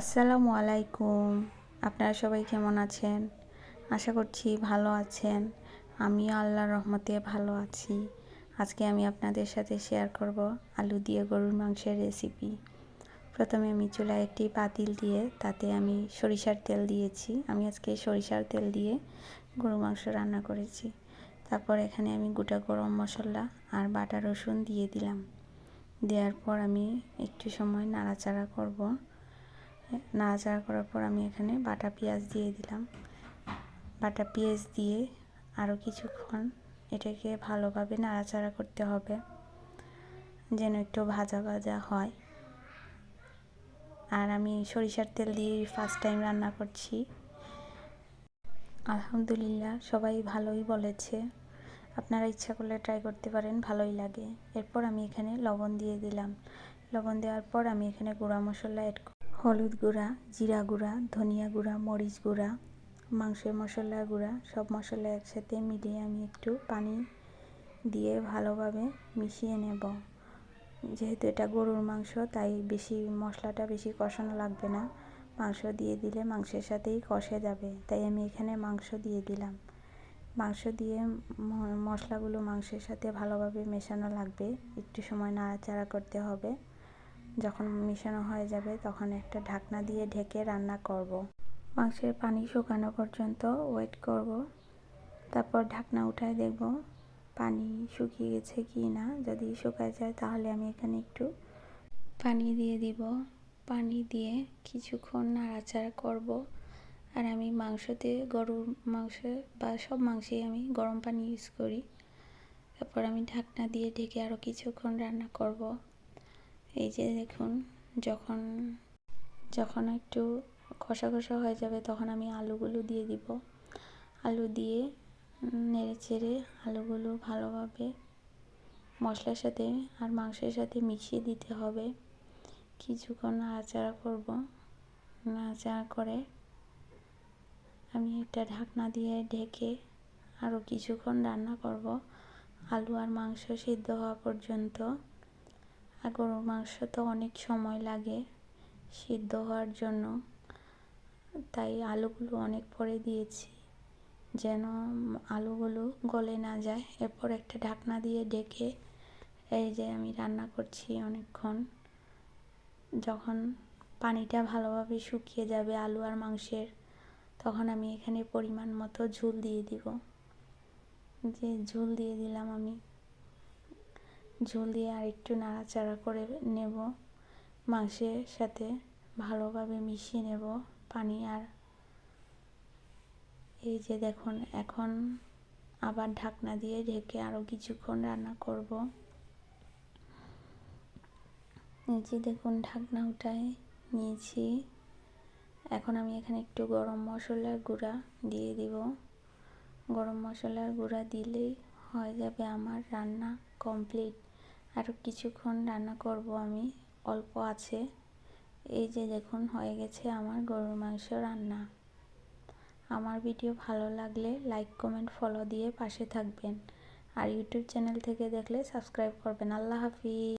আসসালামু আলাইকুম আপনারা সবাই কেমন আছেন? আশা করছি ভালো আছেন। আমিও আল্লাহর রহমতে ভালো আছি। আজকে আমি আপনাদের সাথে শেয়ার করব আলু দিয়ে গরুর মাংসের রেসিপি প্রথমে আমি চুলায় একটি পাতিল দিয়ে তাতে আমি সরিষার তেল দিয়েছি। আমি আজকে সরিষার তেল দিয়ে গরু মাংস রান্না করেছি। তারপর এখানে আমি গোটা গরম মশলা আর বাটা রসুন দিয়ে দিলাম। দেওয়ার পর আমি একটু সময় নাড়াচাড়া করব। নাড়াচাড়া করার পর আমি এখানে বাটা পেঁয়াজ দিয়ে দিলাম। বাটা পেঁয়াজ দিয়ে আরও কিছুক্ষণ এটাকে ভালোভাবে নাড়াচাড়া করতে হবে, যেন একটু ভাজা ভাজা হয়। আর আমি সরিষার তেল দিয়ে ফার্স্ট টাইম রান্না করছি। আলহামদুলিল্লাহ, সবাই ভালোই বলেছে। আপনারা ইচ্ছা করলে ট্রাই করতে পারেন, ভালোই লাগে। এরপর আমি এখানে লবণ দিয়ে দিলাম। লবণ দেওয়ার পর আমি এখানে গুঁড়া মশলা অ্যাড হলুদ গুঁড়া, জিরা গুঁড়া, ধনিয়া গুঁড়া, মরিচ গুঁড়া, মাংসের মশলা গুঁড়া, সব মশলা একসাথে মিলিয়ে আমি একটু পানি দিয়ে ভালোভাবে মিশিয়ে নেব। যেহেতু এটা গরুর মাংস, তাই বেশি মশলাটা বেশি কষানো লাগবে না। মাংস দিয়ে দিলে মাংসের সাথেই কষে যাবে, তাই আমি এখানে মাংস দিয়ে দিলাম। মাংস দিয়ে মশলাগুলো মাংসের সাথে ভালোভাবে মেশানো লাগবে, একটু সময় নাড়াচাড়া করতে হবে। যখন মিশানো হয়ে যাবে, তখন একটা ঢাকনা দিয়ে ঢেকে রান্না করব। মাংসের পানি শুকানো পর্যন্ত ওয়েট করব। তারপর ঢাকনা উঠায় দেখব পানি শুকিয়ে গেছে কি না। যদি শুকায় যায়, তাহলে আমি এখানে একটু পানি দিয়ে দিব। পানি দিয়ে কিছুক্ষণ নাড়াচাড়া করব। আর আমি মাংসতে গরুর মাংস বা সব মাংসেই আমি গরম পানি ইউজ করি। তারপর আমি ঢাকনা দিয়ে ঢেকে আরও কিছুক্ষণ রান্না করব। এই যে দেখুন, যখন যখন একটু কষা কষা হয়ে যাবে তখন আমি আলুগুলো দিয়ে দিব। আলু দিয়ে নেড়ে চেড়ে আলুগুলো ভালোভাবে মশলার সাথে আর মাংসের সাথে মিশিয়ে দিতে হবে। কিছুক্ষণ নাড়াচাড়া করব। নাড়াচাড়া করে আমি একটা ঢাকনা দিয়ে ঢেকে আরও কিছুক্ষণ রান্না করব। আলু আর মাংস সিদ্ধ হওয়া পর্যন্ত। আর গরুর মাংস তো অনেক সময় লাগে সিদ্ধ হওয়ার জন্য। তাই আলুগুলো অনেক পরে দিয়েছি যেন আলুগুলো গলে না যায়। এরপর একটা ঢাকনা দিয়ে ডেকে এই যে আমি রান্না করছি অনেকক্ষণ। যখন পানিটা ভালোভাবে শুকিয়ে যাবে আলু আর মাংসের, তখন আমি এখানে পরিমাণ মতো ঝুল দিয়ে দিব। যে ঝুল দিয়ে দিলাম আমি। ঝোল দিয়ে আর একটু নাড়াচাড়া করে নেব। মাংসের সাথে ভালোভাবে মিশিয়ে নেব পানি আর এই যে দেখুন, এখন আবার ঢাকনা দিয়ে ঢেকে আরও কিছুক্ষণ রান্না করব। এই যে দেখুন, ঢাকনা উঠায় নিয়েছি। এখন আমি এখানে একটু গরম মশলার গুঁড়া দিয়ে দিব। গরম মশলার গুঁড়া দিলেই হয়ে যাবে আমার রান্না কমপ্লিট। আরও কিছুক্ষণ রান্না করব আমি। অল্প আছে। এই যে দেখুন, হয়ে গেছে আমার গরুর মাংস রান্না। আমার ভিডিও ভালো লাগলে লাইক কমেন্ট ফলো দিয়ে পাশে থাকবেন। আর ইউটিউব চ্যানেল থেকে দেখলে সাবস্ক্রাইব করবেন। আল্লাহ হাফিজ।